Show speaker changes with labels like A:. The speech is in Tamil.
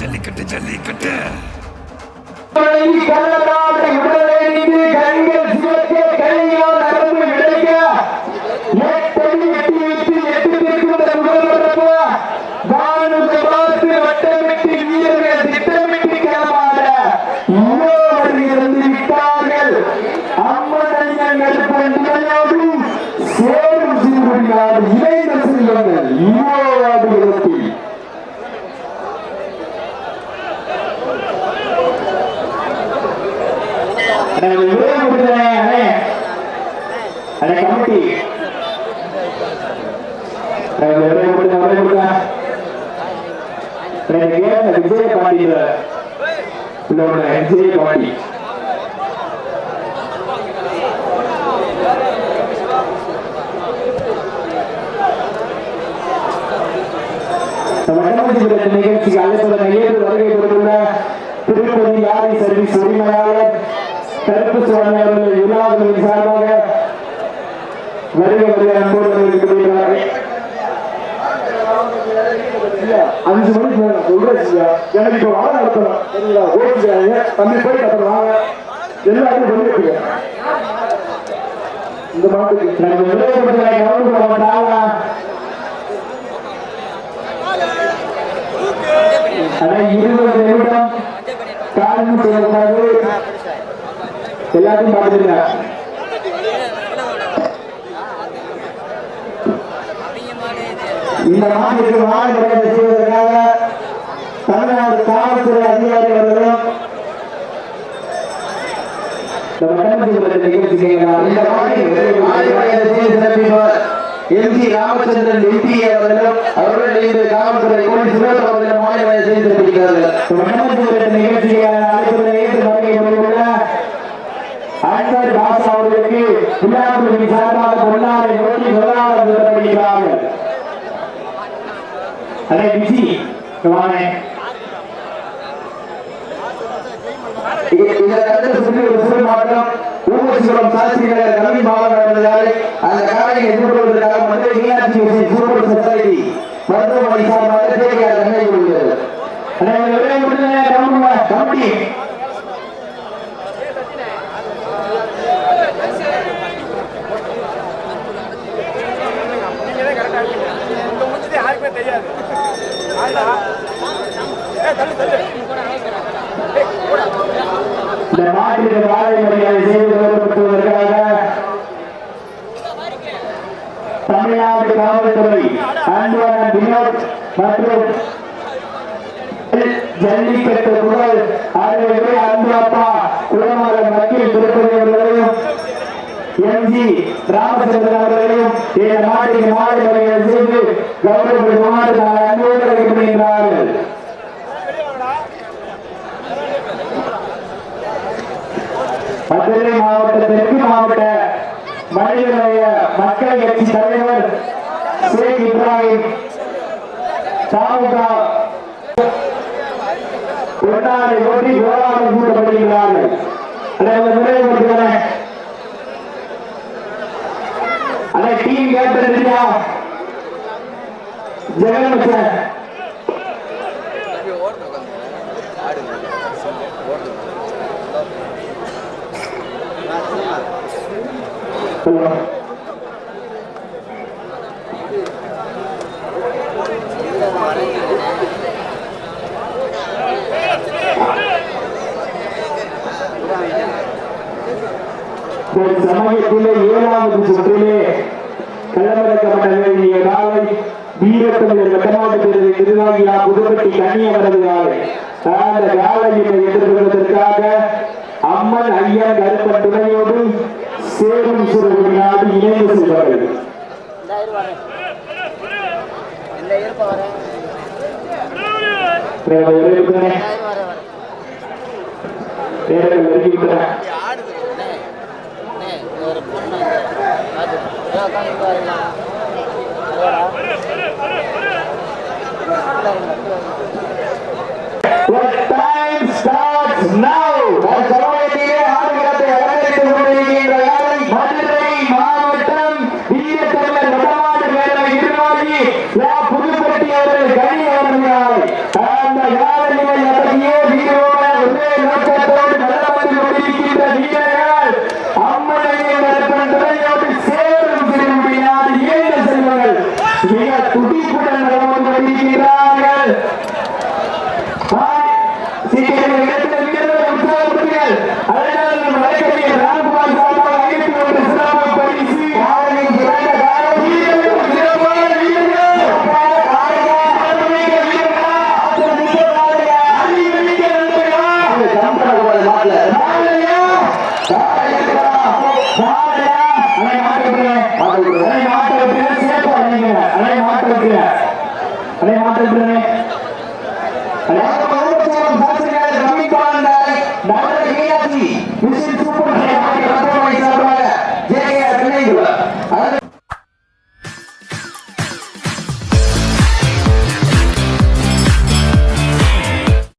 A: ஜல்லிக்கட்டு ஜல்லிக்கட்டு.
B: வழங்கி கள்ளக்காற்றை இவ்வளவு கமிட்டி. எனக்கு விஜய பாண்டியில விஜய பாண்டி நிகழ்ச்சிக்கு அழைப்பதனை வருகை கொடுத்துள்ள திருப்பதி யாரி சர்வீஸ் உரிமையாளர் கருப்பு சுவாமி அவர்கள் சார்பாக வருகை வருகை அன்போடு வரவேற்கப்படுகிறார்கள் அஞ்சு மணிக்கு வேணும் சொல்றேன் எனக்கு இப்போ வாழ நடத்தணும். சரிங்களா ஓடிக்கிறாங்க தம்பி போய் கட்டணும். வாங்க. எல்லாத்தையும் இந்த மாட்டுக்கு நம்ம விளையாட்டு இருபது நிமிடம் காரணம் செய்யக்கூடாது எல்லாத்தையும் பார்த்துருங்க இந்த மாநிலத்தில் மாநில செய்வதற்காக தமிழ்நாடு காவல்துறை அதிகாரி அவர்களும் நம்ம கண்டுபிடிக்கப்பட்ட நிகழ்ச்சி செய்யலாம். இந்த எம் ஜி ராமச்சந்திரன் எம்பி அவர்களும் அவர்கள் காவல்துறை கோடி சுரேஷ் அவர்களும் மாநில செய்து அடே பிஜி இந்த கருத்து சொல்லி ஒரு சிறு நடந்ததால் அந்த காலையை எதிர்கொள்வதற்காக மதுரை மீனாட்சி சூப்பர் சொசைட்டி மருத்துவமனை சார்பாக தேவையான கமிட்டி
C: இந்த
B: நாட்டிற்கு வாழை மரியாதை செய்து வருவதற்காக தமிழ்நாடு காவல்துறை அன்புவன் வினோத் மற்றும் ஜல்லிக்கட்டு முதல் அறிவுரை அன்பு அப்பா வக்கீல் திருப்பதி அவர்களையும் எம்ஜி ராமச்சந்திரன் அவர்களையும் இந்த நாட்டிற்கு மாலை செய்து கௌரவப்படுமாறு மதுரை மாவட்ட தெற்கு மாவட்ட மனிதநேய மக்கள் கட்சி தலைவர் ஷேக் இப்ராஹிம் தாமுக கொண்டாடை ஓட்டி போராட்டம் கூட்டப்படுகிறார்கள் அதாவது டீம் கேப்டன் இல்லையா ஜெகன் சார் ஒரு சமயத்திலே ஏழாவது சுற்றிலே களமிறக்கப்பட வேண்டிய காலை வீரத்தமிழர் வெட்டமாட்டு திருநாகியா புதுப்பட்டி கன்னியவரது காலை. அந்த காலையினை எதிர்கொள்வதற்காக அம்மன் ஐயன் கருப்பன் துணையோடு சேரும் சிறுகுடி நாடு இணைந்து செல்வார்கள். வருகின்றன. দিকে